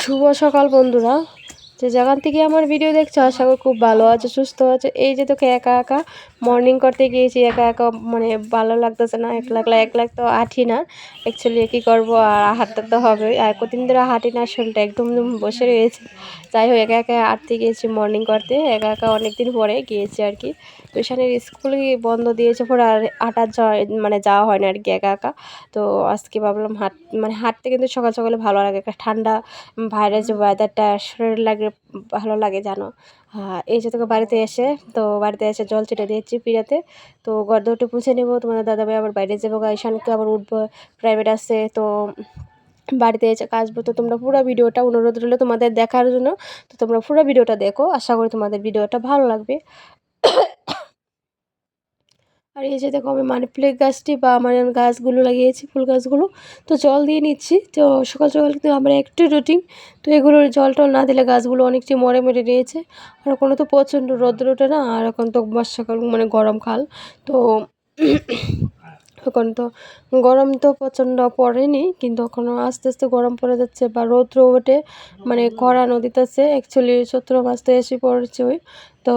শুভ সকাল বন্ধুরা। যে যেখান থেকে আমার ভিডিও দেখছ, আশা করি খুব ভালো আছে, সুস্থ আছে। এই যে তোকে একা একা মর্নিং করতে গিয়েছি, একা একা মানে ভালো লাগতেছে না, এক লাখ এক লাখ তো আঠি না। অ্যাকচুয়ালি কী করব, আর হাঁটতে তো হবে আর কতদিন ধরে হাঁটি না, শরীরটা একদম বসে রয়েছে। যাই হোক, একা একা হাঁটতে গিয়েছি মর্নিং করতে। একা একা অনেক দিন পরে গিয়েছি আর কি। তো ঈশানের স্কুল বন্ধ দিয়েছে পরে আর যাওয়া মানে যাওয়া হয় না আর কি একা একা। তো আজকে ভাবলাম হাঁট মানে হাঁটতে কিন্তু সকাল সকালে ভালো লাগে একটা ঠান্ডা বাইরে যে ওয়েদারটা শরীর লাগে ভালো লাগে, জানো। এই যে তোকে বাড়িতে এসে, তো বাড়িতে এসে জল ছিটে দিয়েছি পিড়াতে। তো ঘর দুটো পুছে নেব, তোমাদের দাদাভাই আবার বাইরে যাব ঈশানকে আবার উঠবো প্রাইভেট আছে, তো বাড়িতে এসে কাজবো তো তোমরা পুরো ভিডিওটা অনুরোধ রইল তোমাদের দেখার জন্য। তো তোমরা পুরো ভিডিওটা দেখো, আশা করি তোমাদের ভিডিওটা ভালো লাগবে। আর এই যে দেখো আমি মানি প্লেট গাছটি বা আমার গাছগুলো লাগিয়েছি, ফুল গাছগুলো। তো জল দিয়ে নিচ্ছি। তো সকাল সকাল কিন্তু আমরা একটু রুটিন তো এগুলোর জল টল না দিলে গাছগুলো অনেকটি মরে মরে রয়েছে। আর কোনো তো প্রচণ্ড রোদ্র ওঠে না, আর এখন তো বর্ষাকাল মানে গরমকাল তো এখন তো গরম তো প্রচণ্ড পড়েনি, কিন্তু এখনও আস্তে আস্তে গরম পড়ে যাচ্ছে বা রৌদ্র ওঠে মানে খরা নদীতে আছে। অ্যাকচুয়ালি চৈত্র মাস তো এসে পড়েছে ওই। তো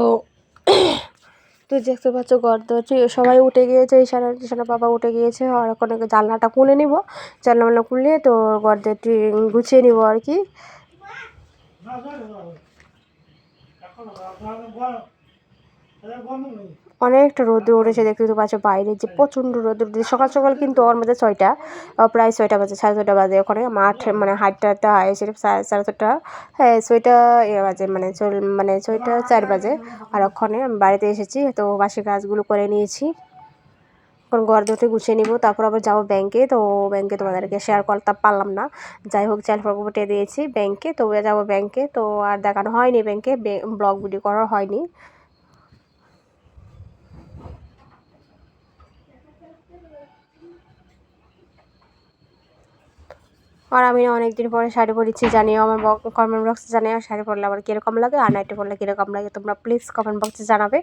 তো দেখতে পাচ্ছ গর্ত সবাই উঠে গিয়েছে, ঈশানা ঈশানা বাবা উঠে গিয়েছে, আর ওখানে জানলাটা খুলে নিব। জানলা খুললে তো গর্দটি গুছিয়ে নিব আর কি। অনেকটা রোদ্র উঠেছে, দেখতে তো পাচ্ছ বাইরে যে প্রচণ্ড রোদ্র উঠেছে। সকাল সকাল কিন্তু ওর মধ্যে ছয়টা প্রায় ছয়টা বাজে, সাড়ে ছয়টা বাজে ওখানে। মাঠ মানে হাইটটা একটা এসে সাড়ে সাড়ে ছটা হ্যাঁ ছয়টা বাজে মানে মানে ছয়টা চার বাজে। আর ওখানে আমি বাড়িতে এসেছি, তো বাসি কাজগুলো করে নিয়েছি। এখন ঘর দুটো গুছিয়ে নিব, তারপর আবার যাব ব্যাংকে তো ব্যাংকে তোমাদেরকে শেয়ার করতে পারলাম না। যাই হোক চাল ফটো দিয়েছি ব্যাংকে তো যাব ব্যাংকে তো আর দেখানো হয়নি ব্যাংকে ব্লগ ভিডিও করা হয়নি। আর আমি অনেক দিন পরে শাড়ি পরেছি, জানিও আমার কমেন্ট বক্সে জানিও শাড়ি পরলে আমার কীরকম লাগে আর নাইটে পরলে কীরকম লাগে, তোমরা প্লিজ কমেন্ট বক্সে জানাবে।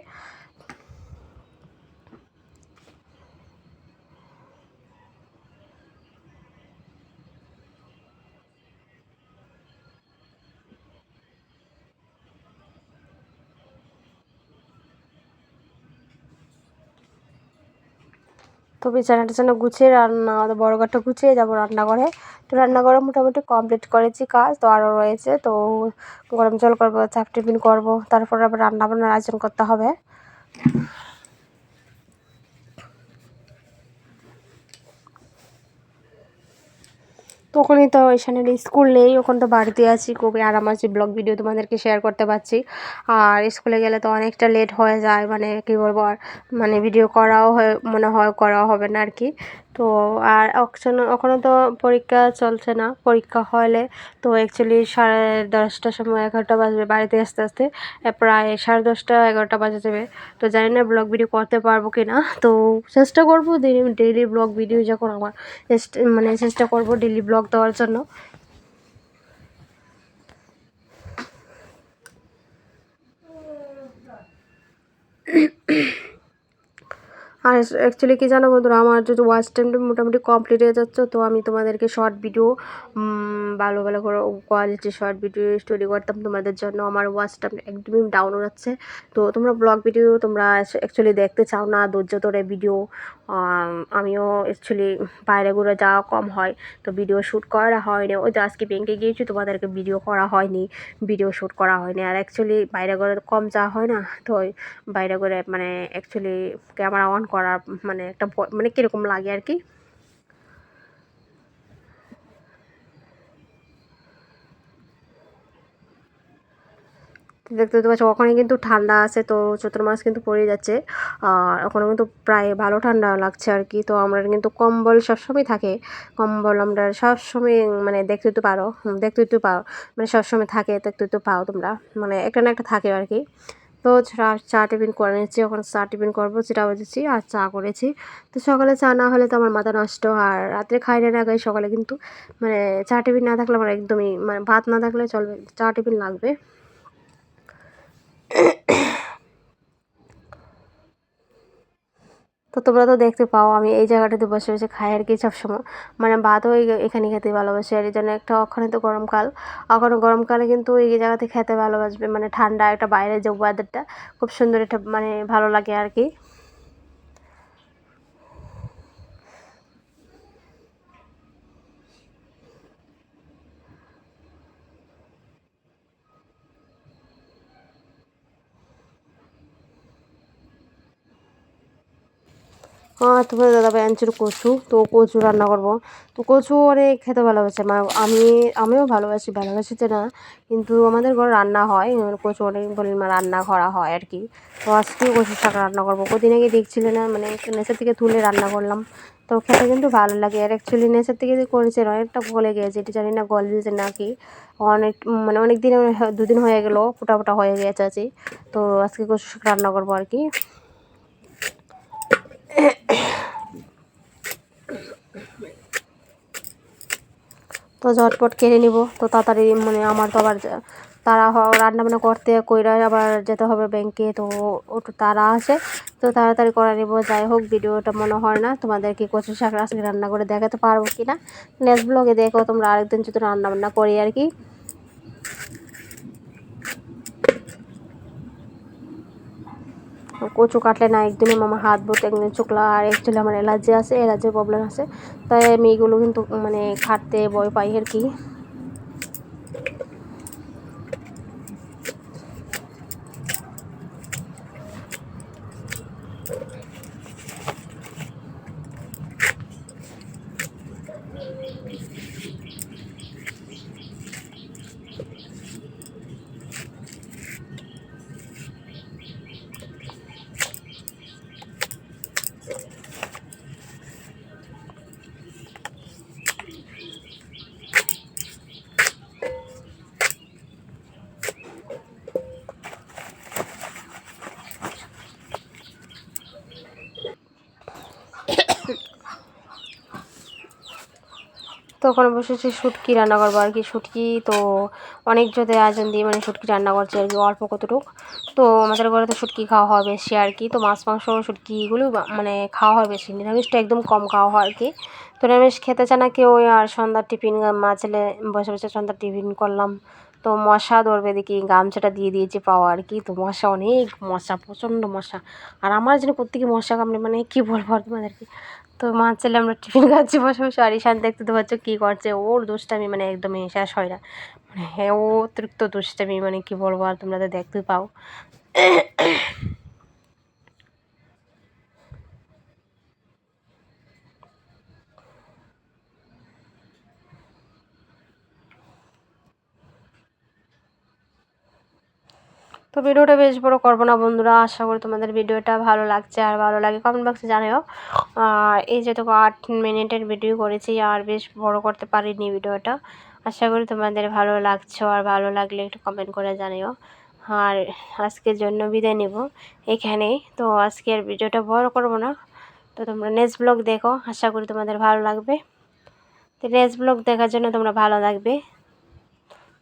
তো বিছানাটা যেন গুছিয়ে রান্না, বড় ঘরটা গুছিয়ে যাব রান্নাঘরে। তো রান্নাঘরে মোটামুটি কমপ্লিট করেছি কাজ, তো আরও রয়েছে। তো গরম জল করব, চাপ টিফিন করব, তারপর আবার রান্না বান্নার আয়োজন করতে হবে। তখনই তো এখানে স্কুল নেই ওখানে তো বাড়িতে আছি খুবই আরাম আছি ব্লগ ভিডিও তোমাদেরকে শেয়ার করতে পারছি। আর স্কুলে গেলে তো অনেকটা লেট হয়ে যায় মানে কী বলব আর মানে ভিডিও করাও হয়, মনে হয় করাও হবে না আর কি। তো আর ওখানে তো পরীক্ষা চলছে না, পরীক্ষা হলে তো অ্যাকচুয়ালি সাড়ে দশটার সময় এগারোটা বাজবে বাড়িতে আসতে আসতে প্রায় সাড়ে দশটা এগারোটা বাজে যাবে। তো জানি না ব্লগ ভিডিও করতে পারব কি না তো চেষ্টা করব ডেইলি ব্লগ ভিডিও যখন আমার মানে চেষ্টা করব ডেইলি ব্লগ দেওয়ার জন্য। আর অ্যাকচুয়ালি কী জানো বন্ধুরা, আমার যদি ওয়াচ টাইমটা মোটামুটি কমপ্লিট হয়ে যাচ্ছে, তো আমি তোমাদেরকে শর্ট ভিডিও ভালো ভালো করে কোয়ালিটি শর্ট ভিডিও স্টোরি করতাম তোমাদের জন্য। আমার ওয়াচ টাইম একদমই ডাউন যাচ্ছে। তো তোমরা ব্লগ ভিডিও তোমরা অ্যাকচুয়ালি দেখতে চাও না, ধৈর্য ধরে ভিডিও আমিও অ্যাকচুয়ালি বাইরে ঘুরে যাওয়া কম হয়, তো ভিডিও শ্যুট করা হয়নি। ওই তো আজকে ব্যাংকে গিয়েছি, তোমাদেরকে ভিডিও করা হয়নি ভিডিও শ্যুট করা হয়নি। আর অ্যাকচুয়ালি বাইরে ঘরে কম যাওয়া হয় না, তো বাইরে ঘরে মানে অ্যাকচুয়ালি ক্যামেরা অন করা মানে একটা মানে কীরকম লাগে আর কি। দেখতে পাচ্ছ, ওখানে কিন্তু ঠান্ডা আছে, তো চৈত্র মাস কিন্তু পড়ে যাচ্ছে। আর ওখানে কিন্তু প্রায় ভালো ঠান্ডা লাগছে আর কি, তো আমরা কিন্তু কম্বল সবসময় থাকে। কম্বল আমরা সবসময় মানে দেখতে তো পারো দেখতে তো পাও মানে সবসময় থাকে, দেখতে তো পাও তোমরা মানে একটা না একটা থাকে আর কি। তো চা টিফিন করে নিচ্ছি ওখানে চা টিফিন করব সেটা বেজেছি আর চা করেছি। তো সকালে চা না হলে তো আমার মাথা নষ্ট, আর রাত্রে খাই না গাই সকালে কিন্তু মানে চা টিফিন না থাকলে আমার একদমই মানে ভাত না থাকলে চলবে, চা টিফিন লাগবে। তো তোমরা তো দেখতে পাও, আমি এই জায়গাটাতে বসে বসে খাই আর কি সবসময়। মানে ভাতও এখানে খেতে ভালোবাসি আর এই জন্য একটা ওখানে তো গরমকাল ওখানে গরমকালে কিন্তু এই জায়গাতে খেতে ভালোবাসবে মানে ঠান্ডা একটা বাইরে যে ওয়েদারটা খুব সুন্দর একটা মানে ভালো লাগে আর কি। তোমার দাদাভাই আনছিল কচু, তো কচু রান্না করব। তো কচু অনেক খেতে ভালোবাসে মা, আমি, আমিও ভালোবাসি ভালোবাসি যে না, কিন্তু আমাদের ঘরে রান্না হয় কচু অনেক পরিমাণ রান্না করা হয় আর কি। তো আজকেও কচু শাক রান্না করব। কদিন আগে দেখছিলে না মানে নেচের থেকে তুলে রান্না করলাম। তো খেতে কিন্তু ভালো লাগে। আর অ্যাকচুয়ালি নেচের থেকে যে করেছে, অনেকটা গলে গিয়েছে এটা জানি না গলেছে নাকি। অনেক মানে অনেক দিন দুদিন হয়ে গেলো ফোটা ফোটা হয়ে গেছে আছে তো আজকে কচু শাক রান্না করব আর কি। তো ঝটপট কেড়ে নিব। তো তাড়াতাড়ি মানে আমার তো আবার তারা রান্না বান্না করতে কইরা আবার যেতে হবে ব্যাংকে। তো ওটু তারা আসে তো তাড়াতাড়ি করে নিব। যাই হোক, ভিডিওটা মনে হয় না তোমাদেরকে কচু শাক আজকে রান্না করে দেখাতে পারব কি না নেক্সট ব্লগে দেখো তোমরা আরেকদিন যদি রান্না বান্না করি আর কি। কচু কাটলে না একদিনে আমার হাত বোত একদিন চোখলা আর একচুয়ালি আমার অ্যালার্জি আছে, অ্যালার্জির প্রবলেম আছে। তাই আমি এগুলো কিন্তু মানে খাটতে ভয় পাই আর কি। ওখানে বসেছি শুটকি রান্না করব আর কি। শুটকি তো অনেক যদি আয়োজন দিয়ে মানে শুটকি রান্না করছে আর কি, অল্প কতটুক। তো আমাদের ঘরে তো শুটকি খাওয়া হয় বেশি আর কি। তো মাছ, মাংস শুটকি এগুলো মানে খাওয়া হয় বেশি। নিরামিষটা একদম কম খাওয়া হয় আর কি। তো নিরামিষ খেতে চায় না কেউ, আর সন্ধ্যার টিফিন মা ছেলে বসে বসে সন্ধ্যার টিফিন করলাম। তো মশা ধরবে দেখি, গামছাটা দিয়ে দিয়েছে পাওয়া আর কি। তো মশা অনেক, মশা, প্রচণ্ড মশা। আর আমার যেন প্রত্যেকে মশা কামড়ে মানে কী বলব আর তোমাদেরকে? তো মা ছেলে আমরা টিফিন খাচ্ছি, বসে বসে। আর ঈশান দেখতে তো পাচ্ছ কী করছে। ওর দুষ্টামি মানে একদমই শেষ হয় না। মানে হ্যাঁ ও অতিরিক্ত দুষ্টামি মানে কী বলব, আর তোমরা তো দেখতে পাও। তো ভিডিওটা বেশ বড় করব না বন্ধুরা। আশা করি তোমাদের ভিডিওটা ভালো লাগছে। আর ভালো লাগে কমেন্ট বক্সে জানাও। আর এই যেটুকু আট মিনিটের ভিডিও করেছি, আর বেশ বড় করতে পারিনি ভিডিওটা আশা করি তোমাদের ভালো লাগছে, আর ভালো লাগলে একটু কমেন্ট করে জানিও। আর আজকের জন্য বিদায় নেব এখানেই। তো আজকের ভিডিওটা বড় করব না। তো তোমরা নেক্সট ব্লগ দেখো, আশা করি তোমাদের ভালো লাগবে। তো নেক্সট ব্লগ দেখার জন্য তোমরা ভালো লাগবে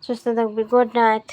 সুস্থ থাকবে গুড নাইট